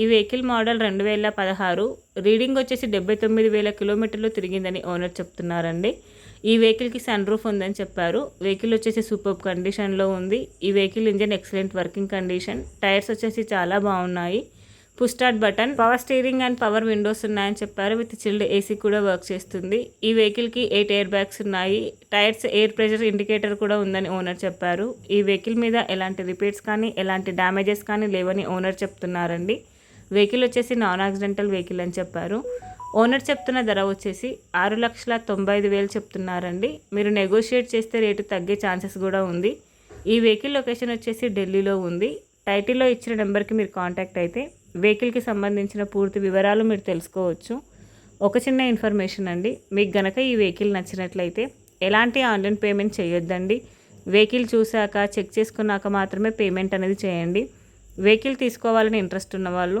ఈ vehicle model రెండు వేల పదహారు రీడింగ్ వచ్చేసి డెబ్బై తొమ్మిది వేల కిలోమీటర్లు తిరిగిందని ఓనర్ చెప్తున్నారండి. ఈ వెహికల్కి సన్ రూఫ్ ఉందని చెప్పారు. వెహికల్ వచ్చేసి సూపర్ కండిషన్లో ఉంది. ఈ vehicle engine excellent working condition. Tyres వచ్చేసి చాలా బాగున్నాయి. Push start button power steering and power windows ఉన్నాయని చెప్పారు. విత్ చిల్డ్ ఏసీ కూడా వర్క్ చేస్తుంది. ఈ వెహికల్కి ఎయిట్ ఎయిర్ బ్యాగ్స్ ఉన్నాయి. టైర్స్ ఎయిర్ ప్రెషర్ ఇండికేటర్ కూడా ఉందని ఓనర్ చెప్పారు. ఈ వెహికల్ మీద ఎలాంటి రిపేర్స్ కానీ ఎలాంటి డ్యామేజెస్ కానీ లేవని ఓనర్ చెప్తున్నారండి. వెహికల్ వచ్చేసి నాన్ యాక్సిడెంటల్ వెహికల్ అని చెప్పారు. ఓనర్ చెప్తున్న ధర వచ్చేసి ఆరు లక్షల తొంభై ఐదు వేలు చెప్తున్నారండి. మీరు నెగోషియేట్ చేస్తే రేటు తగ్గే ఛాన్సెస్ కూడా ఉంది. ఈ వెహికల్ లొకేషన్ వచ్చేసి ఢిల్లీలో ఉంది. టైటిల్లో ఇచ్చిన నెంబర్కి మీరు కాంటాక్ట్ అయితే వెహికల్కి సంబంధించిన పూర్తి వివరాలు మీరు తెలుసుకోవచ్చు. ఒక చిన్న ఇన్ఫర్మేషన్ అండి. మీకు గనక ఈ వెహికల్ నచ్చినట్లయితే ఎలాంటి ఆన్లైన్ పేమెంట్ చేయొద్దండి. వెహికల్ చూశాక చెక్ చేసుకున్నాక మాత్రమే పేమెంట్ అనేది చేయండి. వెహికల్ తీసుకోవాలని ఇంట్రెస్ట్ ఉన్నవాళ్ళు